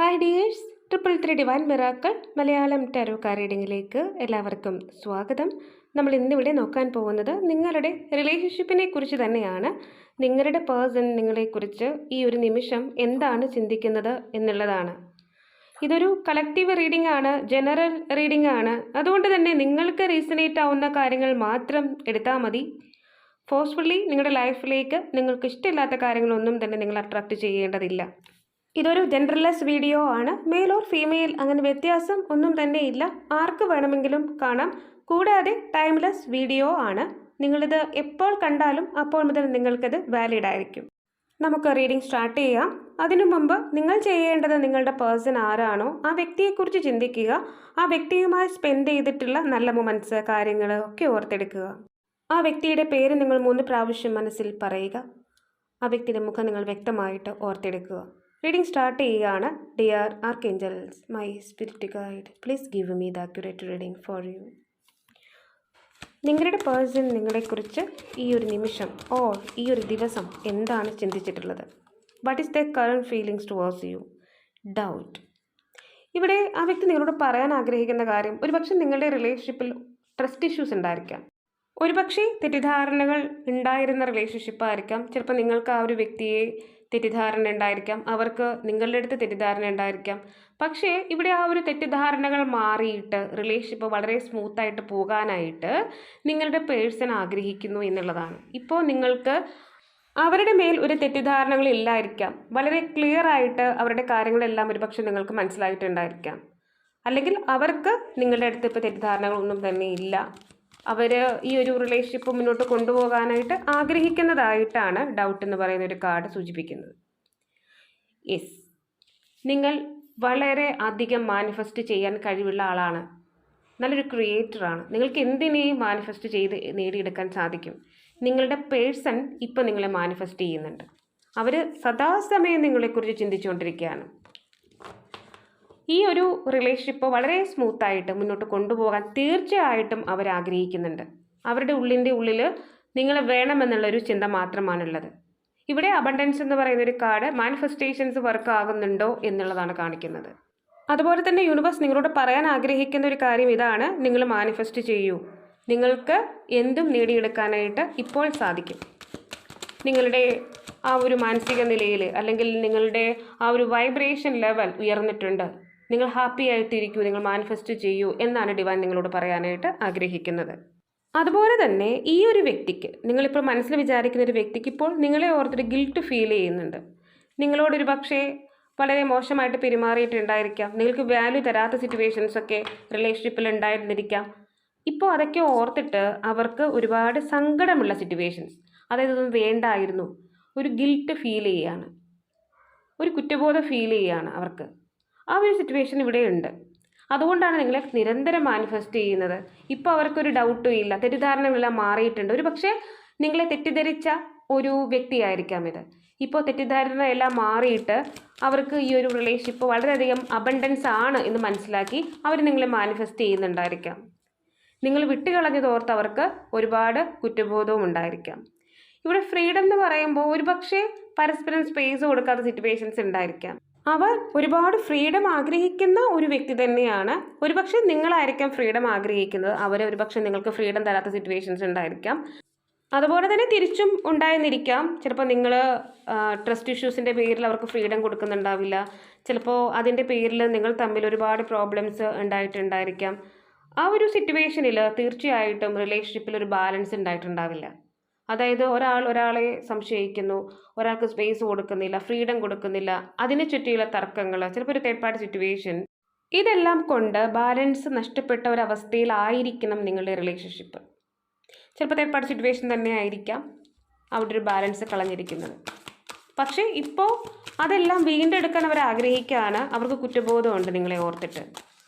Hi dears triple three divine miracle Malayalam tarot റീഡിങ്ങിലേക്ക് എല്ലാവർക്കും സ്വാഗതം. നമ്മൾ ഇന്നിവിടെ നോക്കാൻ പോകുന്നത് നിങ്ങളുടെ റിലേഷൻഷിപ്പിനെ കുറിച്ച് തന്നെയാണ്. നിങ്ങളുടെ പേഴ്സൺ നിങ്ങളെക്കുറിച്ച് ഈ ഒരു നിമിഷം എന്താണ് ചിന്തിക്കുന്നത് എന്നുള്ളതാണ്. ഇതൊരു കളക്റ്റീവ് റീഡിംഗ് ആണ് ജനറൽ റീഡിംഗ് ആണ്. അതുകൊണ്ട് തന്നെ നിങ്ങൾക്ക് റീസണേറ്റ് ആവുന്ന കാര്യങ്ങൾ മാത്രം എടുത്താൽ മതി. ഫോഴ്സ്ഫുള്ളി നിങ്ങളുടെ ലൈഫിലേക്ക് നിങ്ങൾക്ക് ഇഷ്ടമില്ലാത്ത കാര്യങ്ങളൊന്നും തന്നെ നിങ്ങൾ അട്രാക്റ്റ് ചെയ്യേണ്ടതില്ല. ഇതൊരു ജെൻഡർലെസ് വീഡിയോ ആണ്. മെയിൽ ഓർ ഫീമെയിൽ അങ്ങനെ വ്യത്യാസം ഒന്നും തന്നെ ഇല്ല. ആർക്ക് വേണമെങ്കിലും കാണാം. കൂടാതെ ടൈംലെസ് വീഡിയോ ആണ്. നിങ്ങളിത് എപ്പോൾ കണ്ടാലും അപ്പോൾ മുതൽ നിങ്ങൾക്കത് വാലിഡ് ആയിരിക്കും. നമുക്ക് റീഡിംഗ് സ്റ്റാർട്ട് ചെയ്യാം. അതിനു മുമ്പ് നിങ്ങൾ ചെയ്യേണ്ടത് നിങ്ങളുടെ പേഴ്സൺ ആരാണോ ആ വ്യക്തിയെക്കുറിച്ച് ചിന്തിക്കുക. ആ വ്യക്തിയുമായി സ്പെൻഡ് ചെയ്തിട്ടുള്ള നല്ല മൊമെന്റ്സ് കാര്യങ്ങൾ ഒക്കെ ഓർത്തെടുക്കുക. ആ വ്യക്തിയുടെ പേര് നിങ്ങൾ മൂന്ന് പ്രാവശ്യം മനസ്സിൽ പറയുക. ആ വ്യക്തിയുടെ മുഖം നിങ്ങൾ വ്യക്തമായിട്ട് ഓർത്തെടുക്കുക. റീഡിംഗ് സ്റ്റാർട്ട് ചെയ്യുകയാണ്. Dear archangels my spirit guide please give me the accurate reading for you നിങ്ങളുടെ പേഴ്സൺ നിങ്ങളെക്കുറിച്ച് ഈ ഒരു നിമിഷം ഓർ ഈ ഒരു ദിവസം എന്താണ് ചിന്തിച്ചിട്ടുള്ളത്? What is the current feelings towards you doubt ഇവിടെ ആ വ്യക്തി നിങ്ങളോട് പറയാൻ ആഗ്രഹിക്കുന്ന കാര്യം ഒരുപക്ഷെ നിങ്ങളുടെ റിലേഷൻഷിപ്പിൽ ട്രസ്റ്റ് ഇഷ്യൂസ് ഉണ്ടായിരിക്കാം. ഒരുപക്ഷെ തെറ്റിദ്ധാരണകൾ ഉണ്ടായിരുന്ന റിലേഷൻഷിപ്പ് ആയിരിക്കാം. ചിലപ്പോൾ നിങ്ങൾക്ക് ആ ഒരു വ്യക്തിയെ തെറ്റിദ്ധാരണ ഉണ്ടായിരിക്കാം. അവർക്ക് നിങ്ങളുടെ അടുത്ത് തെറ്റിദ്ധാരണ ഉണ്ടായിരിക്കാം. പക്ഷേ ഇവിടെ ആ ഒരു തെറ്റിദ്ധാരണകൾ മാറിയിട്ട് റിലേഷൻഷിപ്പ് വളരെ സ്മൂത്തായിട്ട് പോകാനായിട്ട് നിങ്ങളുടെ പേഴ്സൺ ആഗ്രഹിക്കുന്നു എന്നുള്ളതാണ്. ഇപ്പോൾ നിങ്ങൾക്ക് അവരുടെ മേൽ ഒരു തെറ്റിദ്ധാരണകൾ ഇല്ലായിരിക്കാം. വളരെ ക്ലിയർ ആയിട്ട് അവരുടെ കാര്യങ്ങളെല്ലാം ഒരുപക്ഷെ നിങ്ങൾക്ക് മനസ്സിലായിട്ടുണ്ടായിരിക്കാം. അല്ലെങ്കിൽ അവർക്ക് നിങ്ങളുടെ അടുത്ത് ഇപ്പോൾ തെറ്റിദ്ധാരണകളൊന്നും തന്നെ ഇല്ല. അവർ ഈ ഒരു റിലേഷൻഷിപ്പ് മുന്നോട്ട് കൊണ്ടുപോകാനായിട്ട് ആഗ്രഹിക്കുന്നതായിട്ടാണ് ഡൗട്ട് എന്ന് പറയുന്ന ഒരു കാർഡ് സൂചിപ്പിക്കുന്നത്. യെസ് നിങ്ങൾ വളരെ അധികം മാനിഫെസ്റ്റ് ചെയ്യാൻ കഴിവുള്ള ആളാണ്. നല്ലൊരു ക്രിയേറ്ററാണ് നിങ്ങൾക്ക് എന്തിനേയും മാനിഫെസ്റ്റ് ചെയ്ത് നേടിയെടുക്കാൻ സാധിക്കും. നിങ്ങളുടെ പേഴ്സൺ ഇപ്പം നിങ്ങളെ മാനിഫെസ്റ്റ് ചെയ്യുന്നുണ്ട്. അവർ സദാസമയം നിങ്ങളെക്കുറിച്ച് ചിന്തിച്ചുകൊണ്ടിരിക്കുകയാണ്. ഈ ഒരു റിലേഷൻഷിപ്പ് വളരെ സ്മൂത്തായിട്ട് മുന്നോട്ട് കൊണ്ടുപോകാൻ തീർച്ചയായിട്ടും അവർ ആഗ്രഹിക്കുന്നുണ്ട്. അവരുടെ ഉള്ളിന്റെ ഉള്ളിൽ നിങ്ങൾ വേണമെന്നുള്ളൊരു ചിന്ത മാത്രമാണുള്ളത്. ഇവിടെ അബണ്ടൻസ് എന്ന് പറയുന്ന ഒരു കാർഡ് മാനിഫെസ്റ്റേഷൻസ് വർക്ക് ആകുന്നുണ്ടോ എന്നുള്ളതാണ് കാണിക്കുന്നത്. അതുപോലെ തന്നെ യൂണിവേഴ്സ് നിങ്ങളോട് പറയാൻ ആഗ്രഹിക്കുന്ന ഒരു കാര്യം ഇതാണ്. നിങ്ങൾ മാനിഫെസ്റ്റ് ചെയ്യൂ. നിങ്ങൾക്ക് എന്തും നേടിയെടുക്കാനായിട്ട് ഇപ്പോൾ സാധിക്കും. നിങ്ങളുടെ ആ ഒരു മാനസിക നിലയിൽ അല്ലെങ്കിൽ നിങ്ങളുടെ ആ ഒരു വൈബ്രേഷൻ ലെവൽ ഉയർന്നിട്ടുണ്ട്. നിങ്ങൾ ഹാപ്പി ആയിട്ടിരിക്കൂ നിങ്ങൾ മാനിഫെസ്റ്റ് ചെയ്യൂ എന്നാണ് ഡിവൈൻ നിങ്ങളോട് പറയാനായിട്ട് ആഗ്രഹിക്കുന്നത്. അതുപോലെ തന്നെ ഈ ഒരു വ്യക്തിക്ക് നിങ്ങളിപ്പോൾ മനസ്സിൽ വിചാരിക്കുന്ന ഒരു വ്യക്തിക്ക് ഇപ്പോൾ നിങ്ങളെ ഓർത്തൊരു ഗിൽട്ട് ഫീൽ ചെയ്യുന്നുണ്ട്. നിങ്ങളോടൊരു പക്ഷേ വളരെ മോശമായിട്ട് പെരുമാറിയിട്ടുണ്ടായിരിക്കാം. നിങ്ങൾക്ക് വാല്യൂ തരാത്ത സിറ്റുവേഷൻസൊക്കെ റിലേഷൻഷിപ്പിൽ ഉണ്ടായിരുന്നിരിക്കാം. ഇപ്പോൾ അതൊക്കെ ഓർത്തിട്ട് അവർക്ക് ഒരുപാട് സങ്കടമുള്ള സിറ്റുവേഷൻസ് അതായത് ഇതൊന്നും വേണ്ടായിരുന്നു ഒരു ഗിൽട്ട് ഫീൽ ചെയ്യുകയാണ്. ഒരു കുറ്റബോധം ഫീൽ ചെയ്യുകയാണ് അവർക്ക്. ആ ഒരു സിറ്റുവേഷൻ ഇവിടെ ഉണ്ട്. അതുകൊണ്ടാണ് നിങ്ങളെ നിരന്തരം മാനിഫെസ്റ്റ് ചെയ്യുന്നത്. ഇപ്പോൾ അവർക്കൊരു ഡൗട്ടും ഇല്ല. തെറ്റിദ്ധാരണകളെല്ലാം മാറിയിട്ടുണ്ട്. ഒരു പക്ഷേ നിങ്ങളെ തെറ്റിദ്ധരിച്ച ഒരു വ്യക്തിയായിരിക്കാം ഇത്. ഇപ്പോൾ തെറ്റിദ്ധാരണ എല്ലാം മാറിയിട്ട് അവർക്ക് ഈ ഒരു റിലേഷൻഷിപ്പ് വളരെയധികം അബണ്ടൻസ് ആണ് എന്ന് മനസ്സിലാക്കി അവർ നിങ്ങളെ മാനിഫെസ്റ്റ് ചെയ്യുന്നുണ്ടായിരിക്കാം. നിങ്ങൾ വിട്ടുകളഞ്ഞതോർത്ത് അവർക്ക് ഒരുപാട് കുറ്റബോധവും ഉണ്ടായിരിക്കാം. ഇവിടെ ഫ്രീഡം എന്ന് പറയുമ്പോൾ ഒരുപക്ഷെ പരസ്പരം സ്പേസ് കൊടുക്കാത്ത സിറ്റുവേഷൻസ് ഉണ്ടായിരിക്കാം. അവർ ഒരുപാട് ഫ്രീഡം ആഗ്രഹിക്കുന്ന ഒരു വ്യക്തി തന്നെയാണ്. ഒരുപക്ഷെ നിങ്ങളായിരിക്കാം ഫ്രീഡം ആഗ്രഹിക്കുന്നത്. അവർ ഒരുപക്ഷെ നിങ്ങൾക്ക് ഫ്രീഡം തരാത്ത സിറ്റുവേഷൻസ് ഉണ്ടായിരിക്കാം. അതുപോലെ തന്നെ തിരിച്ചും ഉണ്ടായെന്നിരിക്കാം. ചിലപ്പോൾ നിങ്ങൾ ട്രസ്റ്റ് ഇഷ്യൂസിന്റെ പേരിൽ അവർക്ക് ഫ്രീഡം കൊടുക്കുന്നുണ്ടാവില്ല. ചിലപ്പോൾ അതിന്റെ പേരിൽ നിങ്ങൾ തമ്മിൽ ഒരുപാട് പ്രോബ്ലംസ് ഉണ്ടായിട്ടുണ്ടായിരിക്കാം. ആ ഒരു സിറ്റുവേഷനിൽ തീർച്ചയായിട്ടും റിലേഷൻഷിപ്പിൽ ഒരു ബാലൻസ് ഉണ്ടായിട്ടുണ്ടാവില്ല. അതായത് ഒരാൾ ഒരാളെ സംശയിക്കുന്നു ഒരാൾക്ക് സ്പേസ് കൊടുക്കുന്നില്ല ഫ്രീഡം കൊടുക്കുന്നില്ല അതിനെ ചുറ്റിയുള്ള തർക്കങ്ങൾ ചിലപ്പോൾ ഒരു തേർഡ് പാർട്ടി സിറ്റുവേഷൻ ഇതെല്ലാം കൊണ്ട് ബാലൻസ് നഷ്ടപ്പെട്ട ഒരവസ്ഥയിലായിരിക്കണം നിങ്ങളുടെ റിലേഷൻഷിപ്പ് ചിലപ്പോൾ തേർഡ് പാർട്ടി സിറ്റുവേഷൻ തന്നെ ആയിരിക്കാം. അവിടെ ഒരു ബാലൻസ് കളഞ്ഞിരിക്കുന്നത്. പക്ഷേ ഇപ്പോൾ അതെല്ലാം വീണ്ടെടുക്കാൻ അവർ ആഗ്രഹിക്കുകയാണ്. അവർക്ക് കുറ്റബോധമുണ്ട് നിങ്ങളെ ഓർത്തിട്ട്.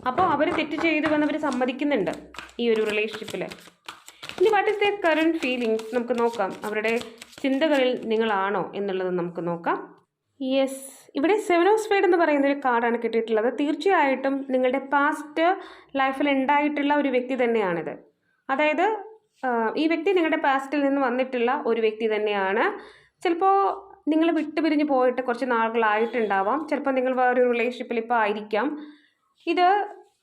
അപ്പോൾ അവർ തെറ്റ് ചെയ്തുവെന്ന് അവർ സമ്മതിക്കുന്നുണ്ട് ഈ ഒരു റിലേഷൻഷിപ്പിൽ ഇനി what is the current feelings നമുക്ക് നോക്കാം. അവരുടെ ചിന്തകളിൽ നിങ്ങളാണോ എന്നുള്ളത് നമുക്ക് നോക്കാം. യെസ് ഇവിടെ സെവൻ ഓഫ് സ്പേഡ് എന്ന് പറയുന്ന ഒരു കാർഡാണ് കിട്ടിയിട്ടുള്ളത്. തീർച്ചയായിട്ടും നിങ്ങളുടെ പാസ്റ്റ് ലൈഫിൽ ഉണ്ടായിട്ടുള്ള ഒരു വ്യക്തി തന്നെയാണിത്. അതായത് ഈ വ്യക്തി നിങ്ങളുടെ പാസ്റ്റിൽ നിന്ന് വന്നിട്ടുള്ള ഒരു വ്യക്തി തന്നെയാണ്. ചിലപ്പോൾ നിങ്ങൾ വിട്ടുപിരിഞ്ഞ് പോയിട്ട് കുറച്ച് നാളുകളായിട്ടുണ്ടാവാം. ചിലപ്പോൾ നിങ്ങൾ വേറൊരു റിലേഷൻഷിപ്പിൽ ഇപ്പോൾ ആയിരിക്കാം. ഇത്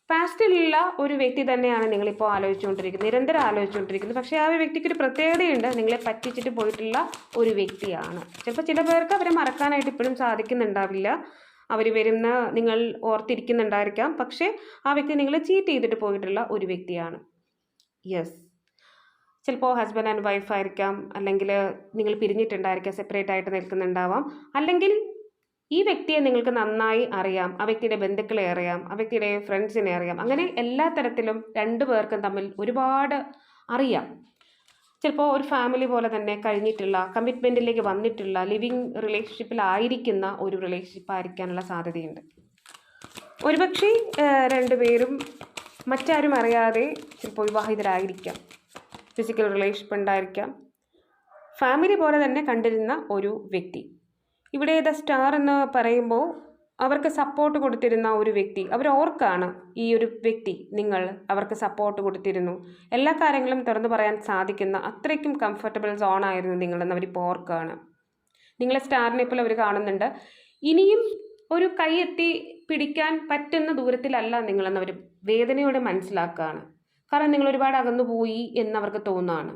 പാസ്റ്റിലുള്ള ഒരു വ്യക്തി തന്നെയാണ് നിങ്ങളിപ്പോൾ ആലോചിച്ചുകൊണ്ടിരിക്കുന്നത്. നിരന്തരം ആലോചിച്ചുകൊണ്ടിരിക്കുന്നത്. പക്ഷേ ആ ഒരു വ്യക്തിക്ക് ഒരു പ്രത്യേകതയുണ്ട്. നിങ്ങളെ പറ്റിച്ചിട്ട് പോയിട്ടുള്ള ഒരു വ്യക്തിയാണ്. ചിലപ്പോൾ ചില പേർക്ക് അവരെ മറക്കാനായിട്ട് ഇപ്പോഴും സാധിക്കുന്നുണ്ടാവില്ല. അവർ വരുന്ന നിങ്ങൾ ഓർത്തിരിക്കുന്നുണ്ടായിരിക്കാം. പക്ഷേ ആ വ്യക്തി നിങ്ങളെ ചീറ്റ് ചെയ്തിട്ട് പോയിട്ടുള്ള ഒരു വ്യക്തിയാണ്. യെസ് ചിലപ്പോൾ ഹസ്ബൻഡ് ആൻഡ് വൈഫ് ആയിരിക്കാം. അല്ലെങ്കിൽ നിങ്ങൾ പിരിഞ്ഞിട്ടുണ്ടായിരിക്കാം. സെപ്പറേറ്റ് ആയിട്ട് നിൽക്കുന്നുണ്ടാവാം. അല്ലെങ്കിൽ ഈ വ്യക്തിയെ നിങ്ങൾക്ക് നന്നായി അറിയാം ആ വ്യക്തിയുടെ ബന്ധുക്കളെ അറിയാം ആ വ്യക്തിയുടെ ഫ്രണ്ട്സിനെ അറിയാം. അങ്ങനെ എല്ലാ തരത്തിലും രണ്ടു പേർക്കും തമ്മിൽ ഒരുപാട് അറിയാം. ചിലപ്പോൾ ഒരു ഫാമിലി പോലെ തന്നെ കഴിഞ്ഞിട്ടുള്ള കമ്മിറ്റ്മെന്റിലേക്ക് വന്നിട്ടുള്ള ലിവിങ് റിലേഷൻഷിപ്പിലായിരിക്കുന്ന ഒരു റിലേഷൻഷിപ്പ് ആയിരിക്കാനുള്ള സാധ്യതയുണ്ട്. ഒരുപക്ഷെ രണ്ടുപേരും മറ്റാരും അറിയാതെ ചിലപ്പോൾ വിവാഹിതരായിരിക്കാം. ഫിസിക്കൽ റിലേഷൻഷിപ്പ് ഉണ്ടായിരിക്കാം. ഫാമിലി പോലെ തന്നെ കണ്ടിരുന്ന ഒരു വ്യക്തി. ഇവിടെ ഏതാ സ്റ്റാർ എന്ന് പറയുമ്പോൾ അവർക്ക് സപ്പോർട്ട് കൊടുത്തിരുന്ന ഒരു വ്യക്തി. അവർ ഓർക്കാണ് ഈ ഒരു വ്യക്തി നിങ്ങൾ അവർക്ക് സപ്പോർട്ട് കൊടുത്തിരുന്നു. എല്ലാ കാര്യങ്ങളും തുറന്നു പറയാൻ സാധിക്കുന്ന അത്രയ്ക്കും കംഫർട്ടബിൾ സോൺ ആയിരുന്നു നിങ്ങളെന്ന് അവരിപ്പോൾ ഓർക്കാണ്. നിങ്ങളെ സ്റ്റാറിനെ പോലെ അവർ കാണുന്നുണ്ട്. ഇനിയും ഒരു കൈ എത്തി പിടിക്കാൻ പറ്റുന്ന ദൂരത്തിലല്ല നിങ്ങളെന്ന് അവർ വേദനയോടെ മനസ്സിലാക്കുകയാണ് കാരണം നിങ്ങൾ ഒരുപാട് അകന്നു പോയി എന്നവർക്ക് തോന്നുകയാണ്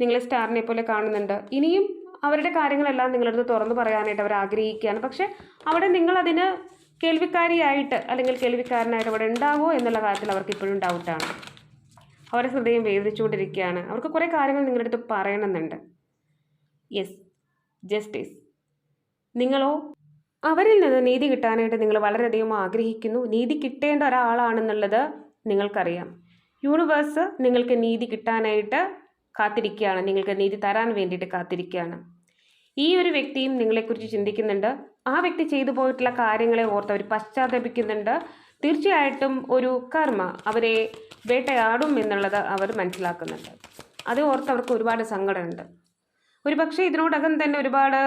നിങ്ങളെ സ്റ്റാറിനെ പോലെ കാണുന്നുണ്ട്. ഇനിയും അവരുടെ കാര്യങ്ങളെല്ലാം നിങ്ങളുടെ അടുത്ത് തുറന്നു പറയാനായിട്ട് അവർ ആഗ്രഹിക്കുകയാണ്. പക്ഷേ അവിടെ നിങ്ങളതിന് കേൾവിക്കാരിയായിട്ട് അല്ലെങ്കിൽ കേൾവിക്കാരനായിട്ട് അവിടെ ഉണ്ടാവോ എന്നുള്ള കാര്യത്തിൽ അവർക്ക് ഇപ്പോഴും ഡൗട്ടാണ് അവരുടെ ഹൃദയം വേദനിച്ചുകൊണ്ടിരിക്കുകയാണ്. അവർക്ക് കുറേ കാര്യങ്ങൾ നിങ്ങളുടെ അടുത്ത് പറയണമെന്നുണ്ട്. യെസ് ജസ്റ്റിസ് നിങ്ങളോ? അവരിൽ നിന്ന് നീതി കിട്ടാനായിട്ട് നിങ്ങൾ വളരെയധികം ആഗ്രഹിക്കുന്നു. നീതി കിട്ടേണ്ട ഒരാളാണെന്നുള്ളത് നിങ്ങൾക്കറിയാം. യൂണിവേഴ്സ് നിങ്ങൾക്ക് നീതി കിട്ടാനായിട്ട് കാത്തിരിക്കുകയാണ്. നിങ്ങൾക്ക് നീതി തരാൻ വേണ്ടിയിട്ട് കാത്തിരിക്കുകയാണ്. ഈ ഒരു വ്യക്തിയും നിങ്ങളെക്കുറിച്ച് ചിന്തിക്കുന്നുണ്ട്. ആ വ്യക്തി ചെയ്തു പോയിട്ടുള്ള കാര്യങ്ങളെ ഓർത്ത് അവർ പശ്ചാത്തപിക്കുന്നുണ്ട്. തീർച്ചയായിട്ടും ഒരു കർമ്മ അവരെ വേട്ടയാടും എന്നുള്ളത് അവർ മനസ്സിലാക്കുന്നുണ്ട്. അത് ഓർത്ത് അവർക്ക് ഒരുപാട് സങ്കടമുണ്ട്. ഒരു പക്ഷേ ഇതിനോടകം തന്നെ ഒരുപാട്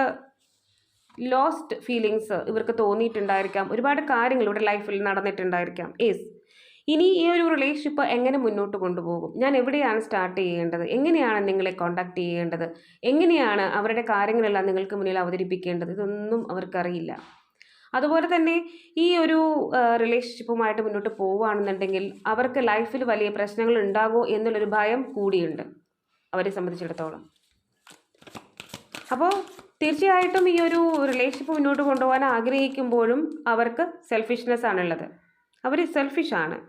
ലോസ്റ്റ് ഫീലിങ്സ് ഇവർക്ക് തോന്നിയിട്ടുണ്ടായിരിക്കാം. ഒരുപാട് കാര്യങ്ങൾ ഇവിടെ ലൈഫിൽ നടന്നിട്ടുണ്ടായിരിക്കാം. യെസ് ഇനി ഈ ഒരു റിലേഷൻഷിപ്പ് എങ്ങനെ മുന്നോട്ട് കൊണ്ടുപോകും? ഞാൻ എവിടെയാണ് സ്റ്റാർട്ട് ചെയ്യേണ്ടത്? എങ്ങനെയാണ് നിങ്ങളെ കോണ്ടാക്ട് ചെയ്യേണ്ടത്? എങ്ങനെയാണ് അവരുടെ കാര്യങ്ങളെല്ലാം നിങ്ങൾക്ക് മുന്നിൽ അവതരിപ്പിക്കേണ്ടത്? ഇതൊന്നും അവർക്കറിയില്ല. അതുപോലെ തന്നെ ഈ ഒരു റിലേഷൻഷിപ്പുമായിട്ട് മുന്നോട്ട് പോവുകയാണെന്നുണ്ടെങ്കിൽ അവർക്ക് ലൈഫിൽ വലിയ പ്രശ്നങ്ങൾ ഉണ്ടാകുമോ എന്നുള്ളൊരു ഭയം കൂടിയുണ്ട്. അവരെ സംബന്ധിച്ചിടത്തോളം. അപ്പോൾ തീർച്ചയായിട്ടും ഈ ഒരു റിലേഷൻഷിപ്പ് മുന്നോട്ട് കൊണ്ടുപോകാൻ ആഗ്രഹിക്കുമ്പോഴും അവർക്ക് സെൽഫിഷ്നെസ് ആണുള്ളത്. അവർ സെൽഫിഷാണ്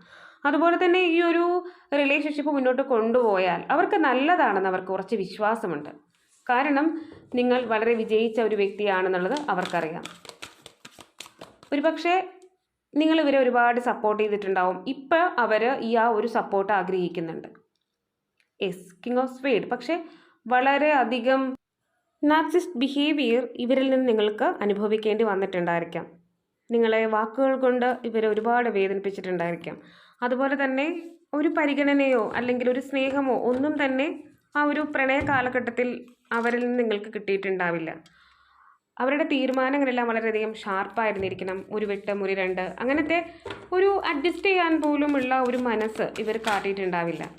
അതുപോലെ തന്നെ ഈ ഒരു റിലേഷൻഷിപ്പ് മുന്നോട്ട് കൊണ്ടുപോയാൽ അവർക്ക് നല്ലതാണെന്ന് അവർക്ക് കുറച്ച് വിശ്വാസമുണ്ട്. കാരണം നിങ്ങൾ വളരെ വിജയിച്ച ഒരു വ്യക്തിയാണെന്നുള്ളത് അവർക്കറിയാം. ഒരുപക്ഷെ നിങ്ങൾ ഇവരെ ഒരുപാട് സപ്പോർട്ട് ചെയ്തിട്ടുണ്ടാവും. ഇപ്പോൾ അവർ ഈ ആ ഒരു സപ്പോർട്ട് ആഗ്രഹിക്കുന്നുണ്ട്. യെസ് കിങ് ഓഫ് സ്പേഡ് പക്ഷേ വളരെ അധികം നാർസിസ്റ്റ് ബിഹേവിയർ ഇവരിൽ നിന്ന് നിങ്ങൾക്ക് അനുഭവിക്കേണ്ടി വന്നിട്ടുണ്ടായിരിക്കാം. നിങ്ങളെ വാക്കുകൾ കൊണ്ട് ഇവരെ ഒരുപാട് വേദനിപ്പിച്ചിട്ടുണ്ടായിരിക്കാം. അതുപോലെ തന്നെ ഒരു പരിഗണനയോ അല്ലെങ്കിൽ ഒരു സ്നേഹമോ ഒന്നും തന്നെ ആ ഒരു പ്രണയ കാലഘട്ടത്തിൽ അവരിൽ നിന്ന് നിങ്ങൾക്ക് കിട്ടിയിട്ടുണ്ടാവില്ല. അവരുടെ തീരുമാനങ്ങളെല്ലാം വളരെയധികം ഷാർപ്പായിരുന്നിരിക്കണം. ഒരു വെട്ട് മുറി രണ്ട് അങ്ങനത്തെ ഒരു അഡ്ജസ്റ്റ് ചെയ്യാൻ പോലും ഉള്ള ഒരു മനസ്സ് ഇവർ കാട്ടിയിട്ടുണ്ടാവില്ല.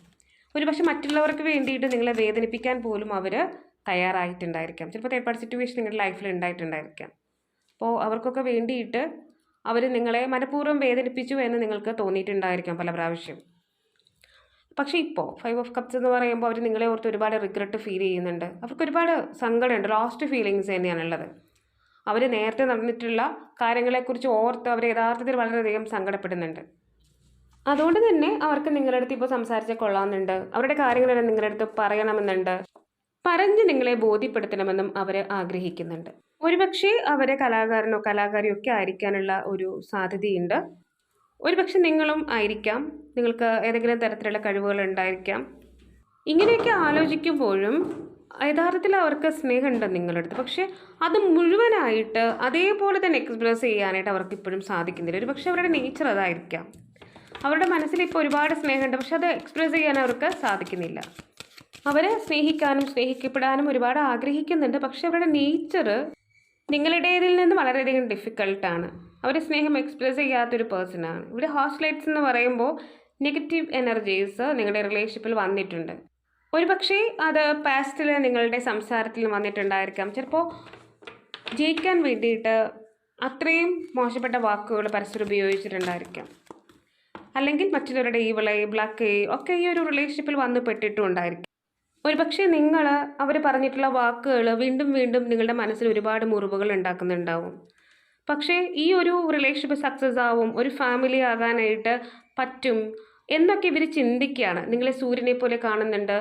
ഒരു പക്ഷെ മറ്റുള്ളവർക്ക് വേണ്ടിയിട്ട് നിങ്ങളെ വേദനിപ്പിക്കാൻ പോലും അവർ തയ്യാറായിട്ടുണ്ടായിരിക്കാം. ചിലപ്പോൾ തേർഡ് സിറ്റുവേഷൻ നിങ്ങളുടെ ലൈഫിൽ ഉണ്ടായിട്ടുണ്ടായിരിക്കാം. അപ്പോൾ അവർക്കൊക്കെ വേണ്ടിയിട്ട് അവർ നിങ്ങളെ മനഃപൂർവം വേദനിപ്പിച്ചു എന്ന് നിങ്ങൾക്ക് തോന്നിയിട്ടുണ്ടായിരിക്കാം പല പ്രാവശ്യം. പക്ഷേ ഇപ്പോൾ ഫൈവ് ഓഫ് കപ്സ് എന്ന് പറയുമ്പോൾ അവർ നിങ്ങളെ ഓർത്ത് ഒരുപാട് റിഗ്രറ്റ് ഫീൽ ചെയ്യുന്നുണ്ട്. അവർക്ക് ഒരുപാട് സങ്കടമുണ്ട്. ലാസ്റ്റ് ഫീലിങ്സ് തന്നെയാണുള്ളത്. അവർ നേരത്തെ നടന്നിട്ടുള്ള കാര്യങ്ങളെക്കുറിച്ച് ഓർത്ത് അവർ യഥാർത്ഥത്തിൽ വളരെയധികം സങ്കടപ്പെടുന്നുണ്ട്. അതുകൊണ്ട് തന്നെ അവർക്ക് നിങ്ങളുടെ അടുത്ത് ഇപ്പോൾ സംസാരിച്ചാൽ കൊള്ളാമെന്നുണ്ട്. അവരുടെ കാര്യങ്ങളെല്ലാം നിങ്ങളുടെ അടുത്ത് പറയണമെന്നുണ്ട്. പറഞ്ഞ് നിങ്ങളെ ബോധ്യപ്പെടുത്തണമെന്നും അവർ ആഗ്രഹിക്കുന്നുണ്ട്. ഒരുപക്ഷെ അവരെ കലാകാരനോ കലാകാരിയോ ഒക്കെ ആയിരിക്കാനുള്ള ഒരു സാധ്യതയുണ്ട്. ഒരുപക്ഷെ നിങ്ങളും ആയിരിക്കാം. നിങ്ങൾക്ക് ഏതെങ്കിലും തരത്തിലുള്ള കഴിവുകൾ ഉണ്ടായിരിക്കാം. ഇങ്ങനെയൊക്കെ ആലോചിക്കുമ്പോഴും യഥാർത്ഥത്തിൽ അവർക്ക് സ്നേഹമുണ്ട് നിങ്ങളുടെ അടുത്ത് പക്ഷേ അത് മുഴുവനായിട്ട് അതേപോലെ തന്നെ എക്സ്പ്രസ് ചെയ്യാനായിട്ട് അവർക്ക് ഇപ്പോഴും സാധിക്കുന്നില്ല. ഒരു പക്ഷേ അവരുടെ നേച്ചർ അതായിരിക്കാം. അവരുടെ മനസ്സിൽ ഇപ്പോൾ ഒരുപാട് സ്നേഹമുണ്ട്. പക്ഷെ അത് എക്സ്പ്രസ് ചെയ്യാൻ അവർക്ക് സാധിക്കുന്നില്ല. അവരെ സ്നേഹിക്കാനും സ്നേഹിക്കപ്പെടാനും ഒരുപാട് ആഗ്രഹിക്കുന്നുണ്ട്. പക്ഷെ അവരുടെ നേച്ചർ നിങ്ങളുടേതിൽ നിന്ന് വളരെയധികം ഡിഫിക്കൾട്ടാണ് അവർ സ്നേഹം എക്സ്പ്രസ് ചെയ്യാത്തൊരു പേഴ്സണാണ് ഇവിടെ ഹോസ്റ്റലൈറ്റ്സ് എന്ന് പറയുമ്പോൾ നെഗറ്റീവ് എനർജീസ് നിങ്ങളുടെ റിലേഷൻഷിപ്പിൽ വന്നിട്ടുണ്ട്. ഒരു പക്ഷേ അത് പാസ്റ്റിൽ നിങ്ങളുടെ സംസാരത്തിൽ വന്നിട്ടുണ്ടായിരിക്കാം. ചിലപ്പോൾ ജയിക്കാൻ വേണ്ടിയിട്ട് അത്രയും മോശപ്പെട്ട വാക്കുകൾ പരസ്പരം ഉപയോഗിച്ചിട്ടുണ്ടായിരിക്കാം. അല്ലെങ്കിൽ മറ്റുള്ളവരുടെ ഈവിളെ ബ്ലാക്ക് ഒക്കെ ഈ ഒരു റിലേഷൻഷിപ്പിൽ വന്ന് പെട്ടിട്ടുണ്ടായിരിക്കും. ഒരുപക്ഷെ നിങ്ങൾ അവർ പറഞ്ഞിട്ടുള്ള വാക്കുകൾ വീണ്ടും വീണ്ടും നിങ്ങളുടെ മനസ്സിൽ ഒരുപാട് മുറിവുകൾ ഉണ്ടാക്കുന്നുണ്ടാവും. പക്ഷേ ഈ ഒരു റിലേഷൻഷിപ്പ് സക്സസ് ആവും ഒരു ഫാമിലി ആകാനായിട്ട് പറ്റും എന്നൊക്കെ ഇവർ ചിന്തിക്കുകയാണ്. നിങ്ങളെ സൂര്യനെ പോലെ കാണുന്നുണ്ട്.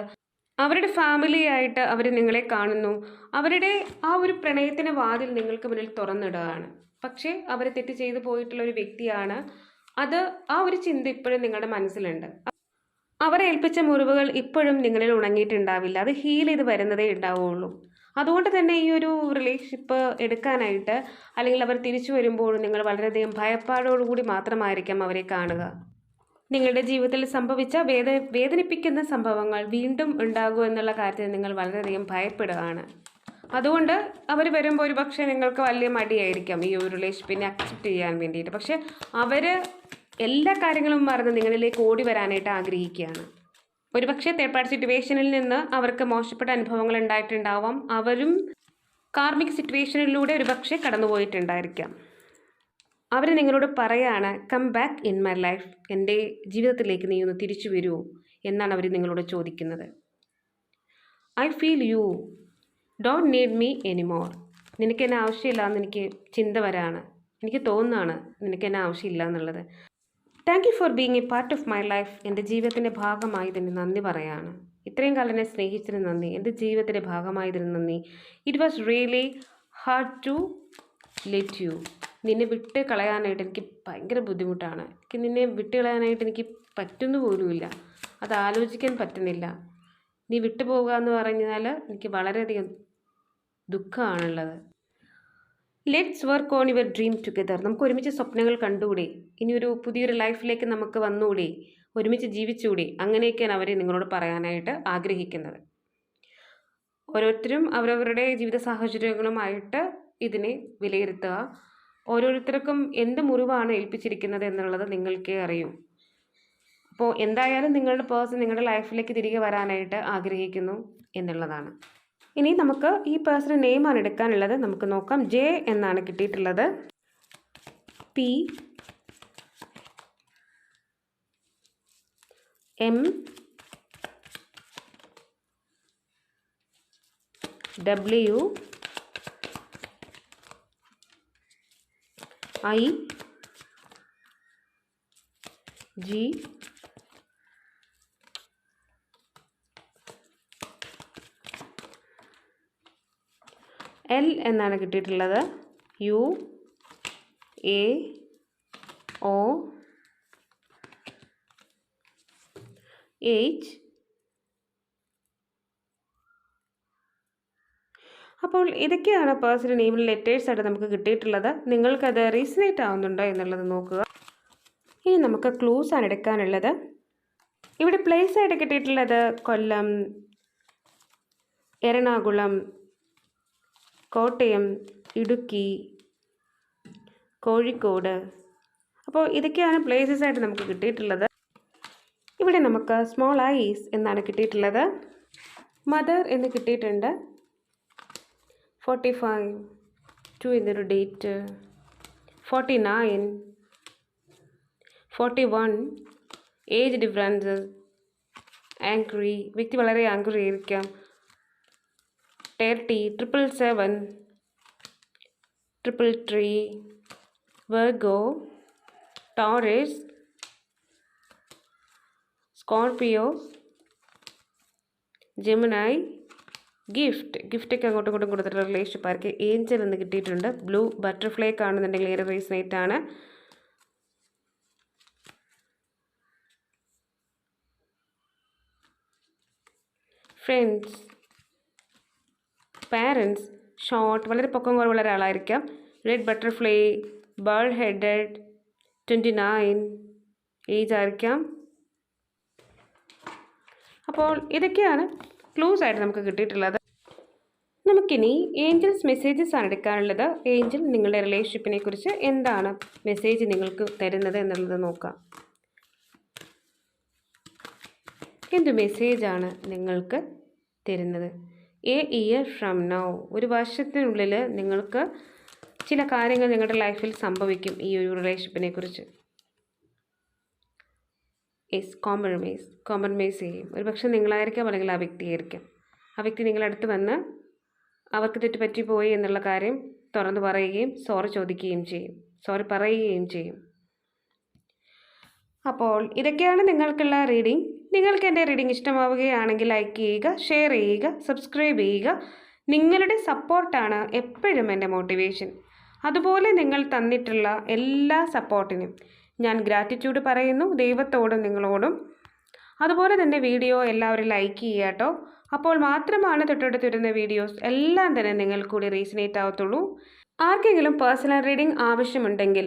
അവരുടെ ഫാമിലിയായിട്ട് അവർ നിങ്ങളെ കാണുന്നു. അവരുടെ ആ ഒരു പ്രണയത്തിന് വാതിൽ നിങ്ങൾക്ക് മുന്നിൽ തുറന്നിടുകയാണ്. പക്ഷേ അവർ തെറ്റ് ചെയ്തു പോയിട്ടുള്ള ഒരു വ്യക്തിയാണ്. അത് ആ ഒരു ചിന്ത ഇപ്പോഴും നിങ്ങളുടെ മനസ്സിലുണ്ട്. അവരെ ഏൽപ്പിച്ച മുറിവുകൾ ഇപ്പോഴും നിങ്ങളിൽ ഉണങ്ങിയിട്ടുണ്ടാവില്ല. അത് ഹീൽ ചെയ്ത് വരുന്നതേ ഉണ്ടാവുള്ളൂ. അതുകൊണ്ട് തന്നെ ഈ ഒരു റിലേഷൻഷിപ്പ് എടുക്കാനായിട്ട് അല്ലെങ്കിൽ അവർ തിരിച്ചു വരുമ്പോൾ നിങ്ങൾ വളരെയധികം ഭയപ്പാടോടുകൂടി മാത്രമായിരിക്കാം അവരെ കാണുക. നിങ്ങളുടെ ജീവിതത്തിൽ സംഭവിച്ച വേദ വേദനിപ്പിക്കുന്ന സംഭവങ്ങൾ വീണ്ടും ഉണ്ടാകും എന്നുള്ള കാര്യത്തിൽ നിങ്ങൾ വളരെയധികം ഭയപ്പെടുകയാണ്. അതുകൊണ്ട് അവർ വരുമ്പോൾ ഒരു പക്ഷേ നിങ്ങൾക്ക് വലിയ മടിയായിരിക്കാം ഈ ഒരു റിലേഷൻഷിപ്പിനെ അക്സെപ്റ്റ് ചെയ്യാൻ വേണ്ടിയിട്ട്. പക്ഷേ അവർ എല്ലാ കാര്യങ്ങളും മറന്ന് നിങ്ങളിലേക്ക് ഓടി വരാനായിട്ട് ആഗ്രഹിക്കുകയാണ്. ഒരുപക്ഷെ തേർഡ് പാർട്ടി സിറ്റുവേഷനിൽ നിന്ന് അവർക്ക് മോശപ്പെട്ട അനുഭവങ്ങൾ ഉണ്ടായിട്ടുണ്ടാവാം. അവരും കാർമിക് സിറ്റുവേഷനിലൂടെ ഒരുപക്ഷെ കടന്നുപോയിട്ടുണ്ടായിരിക്കാം. അവർ നിങ്ങളോട് പറയാണ് come back in my life എന്റെ ജീവിതത്തിലേക്ക് നീ ഒന്ന് തിരിച്ചു വരുമോ എന്നാണ് അവർ നിങ്ങളോട് ചോദിക്കുന്നത്. I feel you don't need me anymore നിനക്ക് എന്നെ ആവശ്യമില്ല എന്ന് എനിക്ക് ചിന്ത വരാണ്. എനിക്ക് തോന്നുന്നതാണ് നിനക്ക് എന്നെ ആവശ്യമില്ല എന്നുള്ളത്. Thank you for being a part of my life എന്റെ ജീവിതത്തിന്റെ ഭാഗമായതിന് നന്ദി പറയാണ്. ഇത്രയും കാലം എന്നെ സ്നേഹിച്ചതിന് നന്ദി. എന്റെ ജീവിതത്തിന്റെ ഭാഗമായതിന് നന്ദി. It was really hard to let you നിന്നെ വിട്ട് കളയാനായിട്ട് എനിക്ക് ഭയങ്കര ബുദ്ധിമുട്ടാണ്. എനിക്ക് നിന്നെ വിട്ട് കളയാനായിട്ട് എനിക്ക് പറ്റുന്നു പോലുമില്ല. അത് ആലോചിക്കാൻ പറ്റുന്നില്ല. നീ വിട്ടുപോകുക എന്ന് പറഞ്ഞാൽ എനിക്ക് വളരെയധികം ദുഃഖമാണുള്ളത്. Let's work on your dream together നമുക്ക് ഒരുമിച്ച് സ്വപ്നങ്ങൾ കണ്ടുകൂടെ? ഇനിയൊരു പുതിയൊരു ലൈഫിലേക്ക് നമുക്ക് വന്നുകൂടെ? ഒരുമിച്ച് ജീവിച്ചുകൂടി? അങ്ങനെയൊക്കെയാണ് അവർ നിങ്ങളോട് പറയാനായിട്ട് ആഗ്രഹിക്കുന്നത്. ഓരോരുത്തരും അവരവരുടെ ജീവിത സാഹചര്യങ്ങളുമായിട്ട് ഇതിനെ വിലയിരുത്തുക. ഓരോരുത്തർക്കും എന്ത് മുറിവാണ് ഏൽപ്പിച്ചിരിക്കുന്നത് എന്നുള്ളത് നിങ്ങൾക്കേ അറിയൂ. അപ്പോൾ എന്തായാലും നിങ്ങളുടെ പേഴ്സൺ നിങ്ങളുടെ ലൈഫിലേക്ക് തിരികെ വരാനായിട്ട് ആഗ്രഹിക്കുന്നു എന്നുള്ളതാണ്. ഇനി നമുക്ക് ഈ പേഴ്സണൽ നെയിമാണ് എടുക്കാനുള്ളത്. നമുക്ക് നോക്കാം. ജെ എന്നാണ് കിട്ടിയിട്ടുള്ളത്. P M W I G L എന്നാണ് കിട്ടിയിട്ടുള്ളത്. യു എ ഒ എച്ച് അപ്പോൾ ഇതൊക്കെയാണ് പേഴ്സണൽ നെയിമിൽ ലെറ്റേഴ്സ് ആയിട്ട് നമുക്ക് കിട്ടിയിട്ടുള്ളത്. നിങ്ങൾക്കത് റീസണേറ്റ് ആവുന്നുണ്ടോ എന്നുള്ളത് നോക്കുക. ഇനി നമുക്ക് ക്ലൂസ് ആണ് എടുക്കാനുള്ളത്. ഇവിടെ പ്ലേസ് ആയിട്ട് കിട്ടിയിട്ടുള്ളത് കൊല്ലം എറണാകുളം കോട്ടയം ഇടുക്കി കോഴിക്കോട്. അപ്പോൾ ഇതൊക്കെയാണ് പ്ലേസസ് ആയിട്ട് നമുക്ക് കിട്ടിയിട്ടുള്ളത്. ഇവിടെ നമുക്ക് സ്മോൾ ഐസ് എന്നാണ് കിട്ടിയിട്ടുള്ളത്. മദർ എന്ന് കിട്ടിയിട്ടുണ്ട്. ഫോർട്ടി ഫൈവ് ടു എന്നൊരു date forty nine forty one age difference angry വ്യക്തി വളരെ ആംഗ്രി ആയിരിക്കാം. Thirty triple seven triple three Virgo Taurus Scorpio Gemini gift ഗിഫ്റ്റൊക്കെ അങ്ങോട്ടും ഇങ്ങോട്ടും കൊടുത്തിട്ടുള്ള റിലേഷൻഷിപ്പ് ആർക്ക് ഏഞ്ചൽ എന്ന് കിട്ടിയിട്ടുണ്ട്. ബ്ലൂ ബട്ടർഫ്ലൈ കാണുന്നുണ്ടെങ്കിൽ ഏറെ റേസ് നൈറ്റാണ് ഫ്രണ്ട്സ് പാരൻസ് ഷോർട്ട് വളരെ പൊക്കം കുറവുള്ള ഒരാളായിരിക്കാം. Red butterfly bald headed twenty nine age ആയിരിക്കാം. അപ്പോൾ ഇതൊക്കെയാണ് ക്ലൂസ് ആയിട്ട് നമുക്ക് കിട്ടിയിട്ടുള്ളത്. നമുക്കിനി ഏഞ്ചൽസ് മെസ്സേജസ് ആണ് എടുക്കാനുള്ളത്. ഏഞ്ചൽ നിങ്ങളുടെ റിലേഷൻഷിപ്പിനെ കുറിച്ച് എന്താണ് മെസ്സേജ് നിങ്ങൾക്ക് തരുന്നത് എന്നുള്ളത് നോക്കാം. എന്ത് മെസ്സേജാണ് നിങ്ങൾക്ക് തരുന്നത്? എ ഇയർ ഫ്രം നൗ ഒരു വർഷത്തിനുള്ളിൽ നിങ്ങൾക്ക് ചില കാര്യങ്ങൾ നിങ്ങളുടെ ലൈഫിൽ സംഭവിക്കും ഈ ഒരു റിലേഷൻഷിപ്പിനെ കുറിച്ച് എസ് കോംപ്രമൈസ് കോംപ്രമൈസ് ചെയ്യും. ഒരു പക്ഷേ നിങ്ങളായിരിക്കാം അല്ലെങ്കിൽ ആ വ്യക്തിയായിരിക്കാം. ആ വ്യക്തി നിങ്ങളടുത്ത് വന്ന് അവർക്ക് തെറ്റുപറ്റി പോയി എന്നുള്ള കാര്യം തുറന്നു പറയുകയും സോറി ചോദിക്കുകയും ചെയ്യും. സോറി പറയുകയും ചെയ്യും. അപ്പോൾ ഇതൊക്കെയാണ് നിങ്ങൾക്കുള്ള റീഡിംഗ് നിങ്ങൾക്ക് എന്റെ റീഡിംഗ് ഇഷ്ടമാവുകയാണെങ്കിൽ ലൈക്ക് ചെയ്യുക ഷെയർ ചെയ്യുക സബ്സ്ക്രൈബ് ചെയ്യുക. നിങ്ങളുടെ സപ്പോർട്ടാണ് എപ്പോഴും എന്റെ മോട്ടിവേഷൻ അതുപോലെ നിങ്ങൾ തന്നിട്ടുള്ള എല്ലാ സപ്പോർട്ടിനും ഞാൻ ഗ്രാറ്റിറ്റ്യൂഡ് പറയുന്നു ദൈവത്തോടും നിങ്ങളോടും. അതുപോലെ തന്നെ വീഡിയോ എല്ലാവരും ലൈക്ക് ചെയ്യുക കേട്ടോ. അപ്പോൾ മാത്രമാണ് തൊട്ടടുത്ത് വരുന്ന വീഡിയോസ് എല്ലാം തന്നെ നിങ്ങൾക്ക് കൂടി റീസണേറ്റ് ആവത്തുള്ളൂ. ആർക്കെങ്കിലും പേഴ്സണൽ റീഡിംഗ് ആവശ്യമുണ്ടെങ്കിൽ